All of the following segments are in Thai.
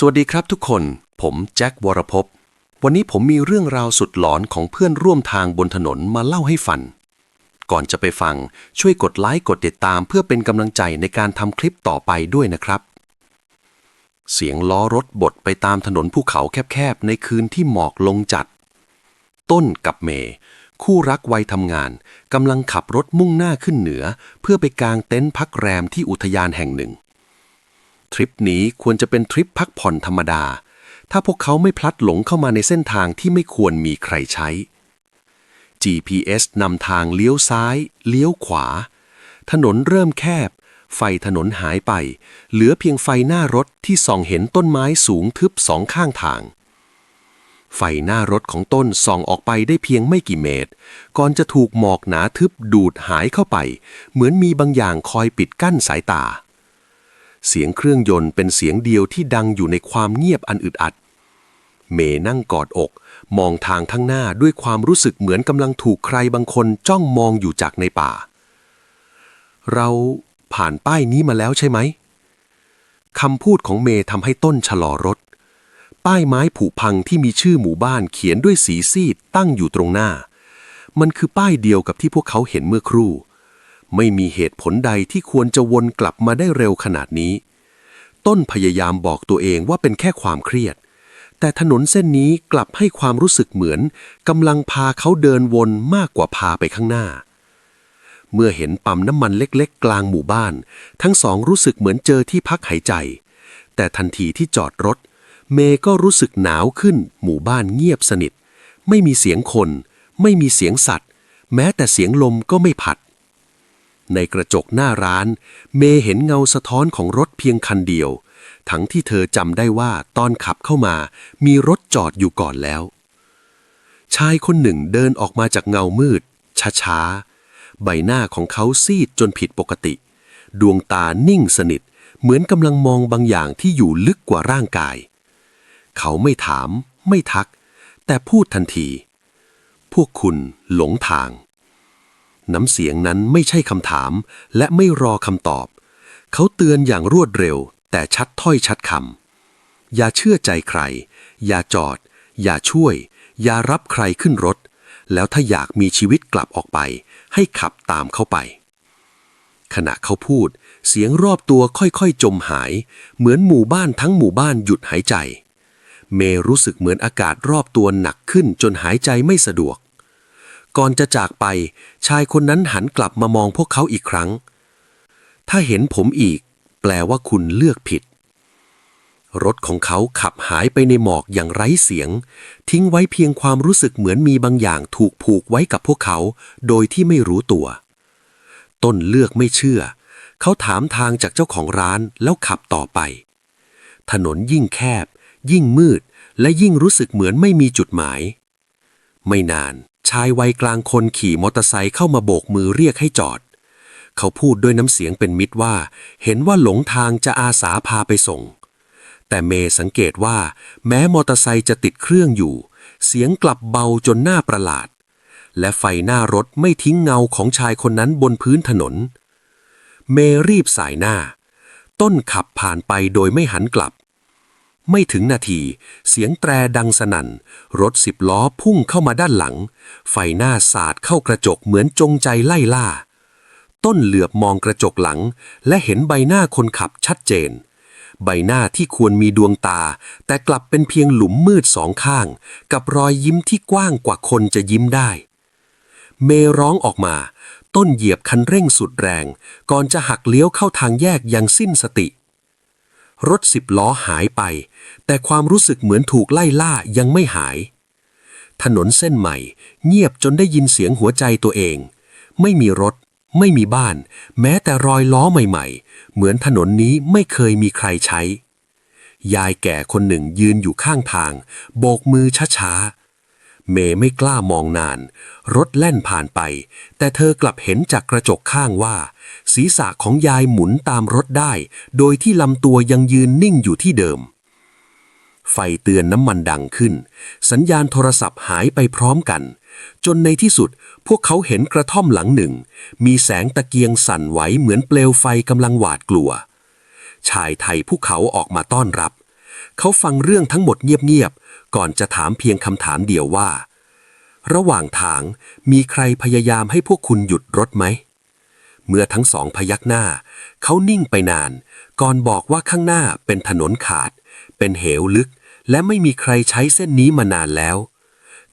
สวัสดีครับทุกคน ผมแจ็ควรภพวันนี้ผมมีเรื่องราวสุดหลอนของเพื่อนร่วมทางบนถนนมาเล่าให้ฟัง ก่อนจะไปฟังช่วยกดไลค์กดติดตามเพื่อเป็นกำลังใจในการทำคลิปต่อไปด้วยนะครับ เสียงล้อรถบดไปตามถนนภูเขาแคบๆ ในคืนที่หมอกลงจัด ต้นกับเมย์คู่รักวัยทำงานกำลังขับรถมุ่งหน้าขึ้นเหนือ เพื่อไปกางเต็นท์พักแรมที่อุทยานแห่งหนึ่ง ทริปนี้ควรจะเป็นทริปพักผ่อนธรรมดา ถ้าพวกเขาไม่พลัดหลงเข้ามาในเส้นทางที่ไม่ควรมีใครใช้ GPS นำทางเลี้ยวซ้าย เลี้ยวขวา ถนนเริ่มแคบ ไฟถนนหายไป เหลือเพียงไฟหน้ารถที่ส่องเห็นต้นไม้สูงทึบสองข้างทาง ไฟหน้ารถของต้นส่องออกไปได้เพียงไม่กี่เมตร ก่อนจะถูกหมอกหนาทึบดูดหายเข้าไป เหมือนมีบางอย่างคอยปิดกั้นสายตา เสียงเครื่องยนต์เป็นเสียงเดียวที่ดังอยู่ในความเงียบอันอึดอัด เมนั่งกอดอก มองทางข้างหน้าด้วยความรู้สึกเหมือนกำลังถูกใครบางคนจ้องมองอยู่จากในป่า เราผ่านป้ายนี้มาแล้วใช่ไหมคำพูดของเมทำให้ต้นชะลอรถ ป้ายไม้ผุพังที่มีชื่อหมู่บ้านเขียนด้วยสีซีดตั้งอยู่ตรงหน้า มันคือป้ายเดียวกับที่พวกเขาเห็นเมื่อครู่ ไม่มีเหตุผลใดที่ควรจะวนกลับมาได้เร็วขนาดนี้ ต้นพยายามบอกตัวเองว่าเป็นแค่ความเครียด แต่ถนนเส้นนี้กลับให้ความรู้สึกเหมือนกำลังพาเขาเดินวนมากกว่าพาไปข้างหน้า เมื่อเห็นปั๊มน้ำมันเล็กๆ กลางหมู่บ้าน ทั้งสองรู้สึกเหมือนเจอที่พักหายใจ แต่ทันทีที่จอดรถ เมย์ก็รู้สึกหนาวขึ้น หมู่บ้านเงียบสนิท ไม่มีเสียงคน ไม่มีเสียงสัตว์ แม้แต่เสียงลมก็ไม่ผัด ในกระจกหน้าร้าน เมย์เห็นเงาสะท้อนของรถเพียงคันเดียว ทั้งที่เธอจำได้ว่าตอนขับเข้ามา มีรถจอดอยู่ก่อนแล้ว ชายคนหนึ่งเดินออกมาจากเงามืด ช้าๆ ใบหน้าของเขาซีดจนผิดปกติ ดวงตานิ่งสนิท เหมือนกำลังมองบางอย่างที่อยู่ลึกกว่าร่างกาย เขาไม่ถาม ไม่ทัก แต่พูดทันที พวกคุณหลงทาง น้ำเสียงนั้นไม่ใช่คำถาม และไม่รอคำตอบ เขาเตือนอย่างรวดเร็ว แต่ชัดถ้อยชัดคำอย่าเชื่อใจใคร อย่าจอด อย่าช่วย อย่ารับใครขึ้นรถ แล้วถ้าอยากมีชีวิตกลับออกไป ให้ขับตามเข้าไป ขณะเขาพูด เสียงรอบตัวค่อยๆจมหาย เหมือนหมู่บ้านทั้งหมู่บ้านหยุดหายใจ เมรู้สึกเหมือนอากาศรอบตัวหนักขึ้นจนหายใจไม่สะดวก ก่อนจะจากไป ชายคนนั้นหันกลับมามองพวกเขาอีกครั้ง ถ้าเห็นผมอีก แปลว่าคุณเลือกผิด รถของเขาขับหายไปในหมอกอย่างไร้เสียง ทิ้งไว้เพียงความรู้สึกเหมือนมีบางอย่างถูกผูกไว้กับพวกเขา โดยที่ไม่รู้ตัว ต้นเลือกไม่เชื่อ เขาถามทางจากเจ้าของร้านแล้วขับต่อไป ถนนยิ่งแคบ ยิ่งมืด และยิ่งรู้สึกเหมือนไม่มีจุดหมาย ไม่นาน ชายวัยกลางคนขี่มอเตอร์ไซค์เข้ามาโบกมือเรียกให้จอด เขาพูดด้วยน้ำเสียงเป็นมิตรว่า เห็นว่าหลงทางจะอาสาพาไปส่ง แต่เมย์สังเกตว่า แม้มอเตอร์ไซค์จะติดเครื่องอยู่ เสียงกลับเบาจนหน้าประหลาด และไฟหน้ารถไม่ทิ้งเงาของชายคนนั้นบนพื้นถนน เมย์รีบสายหน้า ต้นขับผ่านไปโดยไม่หันกลับ ไม่ถึงนาที เสียงแตรดังสนั่น รถสิบล้อพุ่งเข้ามาด้านหลัง ไฟหน้าสาดเข้ากระจกเหมือนจงใจไล่ล่า ต้นเหลือบมองกระจกหลัง และเห็นใบหน้าคนขับชัดเจน ใบหน้าที่ควรมีดวงตา แต่กลับเป็นเพียงหลุมมืดสองข้าง กับรอยยิ้มที่กว้างกว่าคนจะยิ้มได้ เมร้องออกมา ต้นเหยียบคันเร่งสุดแรง ก่อนจะหักเลี้ยวเข้าทางแยกอย่างสิ้นสติ รถสิบล้อหายไป แต่ความรู้สึกเหมือนถูกไล่ล่ายังไม่หาย ถนนเส้นใหม่ เงียบจนได้ยินเสียงหัวใจตัวเอง ไม่มีรถ ไม่มีบ้าน แม้แต่รอยล้อใหม่ๆ เหมือนถนนนี้ไม่เคยมีใครใช้ ยายแก่คนหนึ่งยืนอยู่ข้างทาง โบกมือช้าๆ เมย์ไม่กล้ามองนาน รถแล่นผ่านไป แต่เธอกลับเห็นจากกระจกข้างว่า ศีรษะของยายหมุนตามรถได้ โดยที่ลำตัวยังยืนนิ่งอยู่ที่เดิม ไฟเตือนน้ำมันดังขึ้น สัญญาณโทรศัพท์หายไปพร้อมกัน จนในที่สุดพวกเขาเห็นกระท่อมหลังหนึ่ง มีแสงตะเกียงสั่นไหวเหมือนเปลวไฟกำลังหวาดกลัว ชายไทยภูเขาออกมาต้อนรับเขาฟังเรื่องทั้งหมดเงียบ ก่อนจะถามเพียงคำถามเดียวว่า ระหว่างทางมีใครพยายามให้พวกคุณหยุดรถไหม เมื่อทั้งสองพยักหน้า เขานิ่งไปนาน ก่อนบอกว่าข้างหน้าเป็นถนนขาด เป็นเหวลึก และไม่มีใครใช้เส้นนี้มานานแล้ว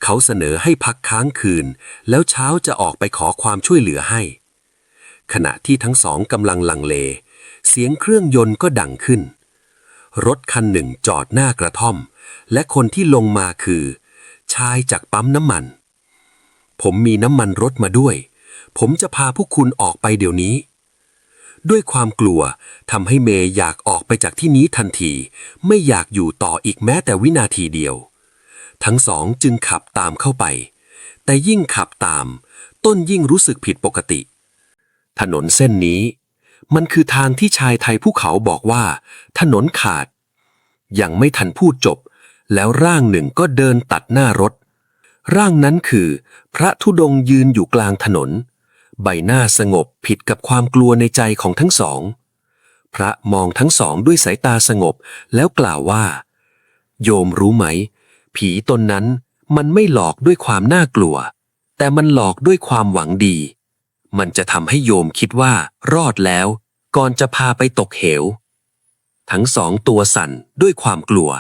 เขาเสนอให้พักค้างคืน แล้วเช้าจะออกไปขอความช่วยเหลือให้ ขณะที่ทั้งสองกำลังลังเล เสียงเครื่องยนต์ก็ดังขึ้นรถคันหนึ่งจอดหน้ากระท่อม และคนที่ลงมาคือ ชายจากปั๊มน้ำมัน ผมมีน้ำมันรถมาด้วย ผมจะพาพวกคุณออกไปเดี๋ยวนี้ ด้วยความกลัวทำให้เมย์อยากออกไปจากที่นี้ทันที ไม่อยากอยู่ต่ออีกแม้แต่วินาทีเดียว ทั้งสองจึงขับตามเข้าไป แต่ยิ่งขับตาม ต้นยิ่งรู้สึกผิดปกติ ถนนเส้นนี้มันคือทางที่ชายไทยภูเขาบอกว่า ถนนขาด ยังไม่ทันพูดจบ แล้วร่างหนึ่งก็เดินตัดหน้ารถ ร่างนั้นคือ พระธุดงยืนอยู่กลางถนน ใบหน้าสงบผิดกับความกลัวในใจของทั้งสอง พระมองทั้งสองด้วยสายตาสงบแล้วกล่าวว่า โยมรู้ไหม ผีตนนั้นมันไม่หลอกด้วยความน่ากลัว แต่มันหลอกด้วยความหวังดี มันจะทำให้โยมคิดว่ารอดแล้ว ก่อนจะพาไปตกเหว ทั้งสองตัวสั่นด้วยความกลัว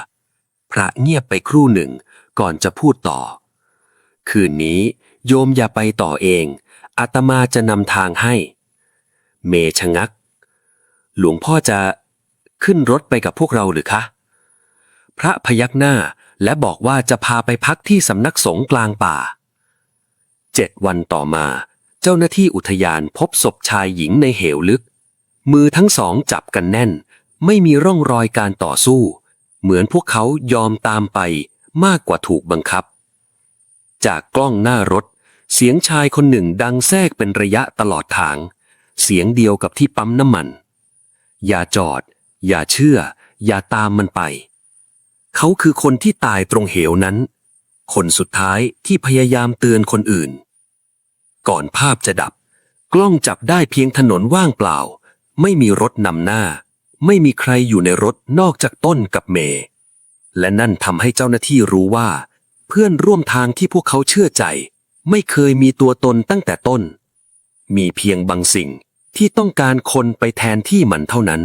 พระเงียบไปครู่หนึ่งก่อนจะพูดต่อ คืนนี้โยมอย่าไปต่อเอง อาตมาจะนำทางให้ เมชะงัก หลวงพ่อจะขึ้นรถไปกับพวกเราหรือคะ พระพยักหน้าและบอกว่าจะพาไปพักที่สำนักสงฆ์กลางป่า เจ็ดวันต่อมา เจ้าหน้าที่อุทยานพบศพชายหญิงในเหวลึก มือทั้งสองจับกันแน่น ไม่มีร่องรอยการต่อสู้ เหมือนพวกเขายอมตามไปมากกว่าถูกบังคับ จากกล้องหน้ารถ เสียงชายคนหนึ่งดังแทรกเป็นระยะตลอดทาง เสียงเดียวกับที่ปั๊มน้ำมัน อย่าจอด อย่าเชื่อ อย่าตามมันไป เขาคือคนที่ตายตรงเหวนั้น คนสุดท้ายที่พยายามเตือนคนอื่น ก่อนภาพจะดับ กล้องจับได้เพียงถนนว่างเปล่า ไม่มีรถนำหน้า ไม่มีใครอยู่ในรถนอกจากต้นกับเมย์และนั่นทำให้เจ้าหน้าที่รู้ว่า เพื่อนร่วมทางที่พวกเขาเชื่อใจ ไม่เคยมีตัวตนตั้งแต่ต้น มีเพียงบางสิ่งที่ต้องการคนไปแทนที่มันเท่านั้น